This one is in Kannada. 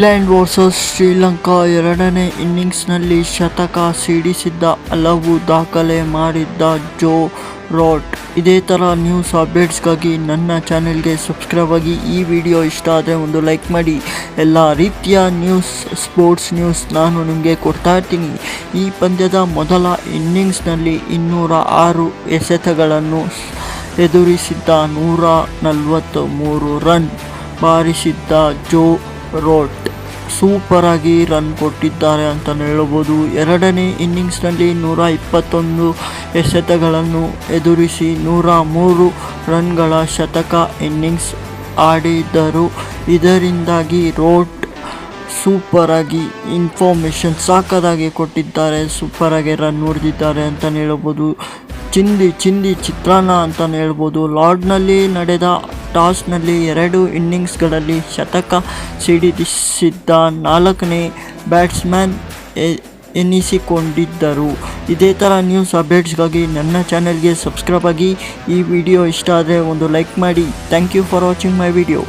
ಇಂಗ್ಲೆಂಡ್ ವರ್ಸಸ್ ಶ್ರೀಲಂಕಾ ಎರಡನೇ ಇನ್ನಿಂಗ್ಸ್ನಲ್ಲಿ ಶತಕ ಸಿಡಿಸಿದ್ದ ಹಲವು ದಾಖಲೆ ಮಾಡಿದ್ದ ಜೋ ರಾಟ್. ಇದೇ ಥರ ನ್ಯೂಸ್ ಅಪ್ಡೇಟ್ಸ್ಗಾಗಿ ನನ್ನ ಚಾನೆಲ್ಗೆ ಸಬ್ಸ್ಕ್ರೈಬ್ ಆಗಿ ಈ ವಿಡಿಯೋ ಇಷ್ಟ ಆದರೆ ಒಂದು ಲೈಕ್ ಮಾಡಿ. ಎಲ್ಲ ರೀತಿಯ ನ್ಯೂಸ್, ಸ್ಪೋರ್ಟ್ಸ್ ನ್ಯೂಸ್ ನಾನು ನಿಮಗೆ ಕೊಡ್ತಾ ಇರ್ತೀನಿ. ಈ ಪಂದ್ಯದ ಮೊದಲ ಇನ್ನಿಂಗ್ಸ್ನಲ್ಲಿ ಇನ್ನೂರ ಆರು ಎಸೆತಗಳನ್ನು ಎದುರಿಸಿದ್ದ ನೂರ ನಲವತ್ತು ಮೂರು ರನ್ ಬಾರಿಸಿದ್ದ ಜೋ ರೋಟ್. ಸೂಪರ್ ಆಗಿ ರನ್ ಕೊಟ್ಟಿದ್ದಾರೆ ಅಂತ ಹೇಳಬಹುದು. ಎರಡನೇ ಇನ್ನಿಂಗ್ಸ್ನಲ್ಲಿ ನೂರ ಇಪ್ಪತ್ತೊಂದು ಎಸೆತಗಳನ್ನು ಎದುರಿಸಿ ನೂರ ಮೂರು ರನ್ಗಳ ಶತಕ ಇನ್ನಿಂಗ್ಸ್ ಆಡಿದರು ಇದರಿಂದಾಗಿ ರೋಟ್ ಸೂಪರ್ ಆಗಿ ಇನ್ಫಾರ್ಮೇಷನ್ ಸಾಕದಾಗಿ ಕೊಟ್ಟಿದ್ದಾರೆ. ಸೂಪರ್ ಆಗಿ ರನ್ ಹೊಡೆದಿದ್ದಾರೆ ಅಂತಲೇ ಹೇಳ್ಬೋದು ಚಿಂದಿ ಚಿಂದಿ ಚಿತ್ರಾನ್ನ ಅಂತಲೇ ಹೇಳ್ಬೋದು. ಲಾರ್ಡ್ನಲ್ಲಿ ನಡೆದ ಟಾಸ್ನಲ್ಲಿ ಎರಡು ಇನ್ನಿಂಗ್ಸ್ಗಳಲ್ಲಿ ಶತಕ ಸಿಡಿಸಿದ್ದ ನಾಲ್ಕನೇ ಬ್ಯಾಟ್ಸ್ಮನ್ ಎನಿಸಿಕೊಂಡಿದ್ದರು. ಇದೇ ಥರ ನ್ಯೂಸ್ ಅಪ್ಡೇಟ್ಸ್ಗಾಗಿ ನನ್ನ ಚಾನೆಲ್ಗೆ ಸಬ್ಸ್ಕ್ರೈಬ್ ಆಗಿ ಈ ವಿಡಿಯೋ ಇಷ್ಟ ಆದರೆ ಒಂದು ಲೈಕ್ ಮಾಡಿ. Thank you for watching my video.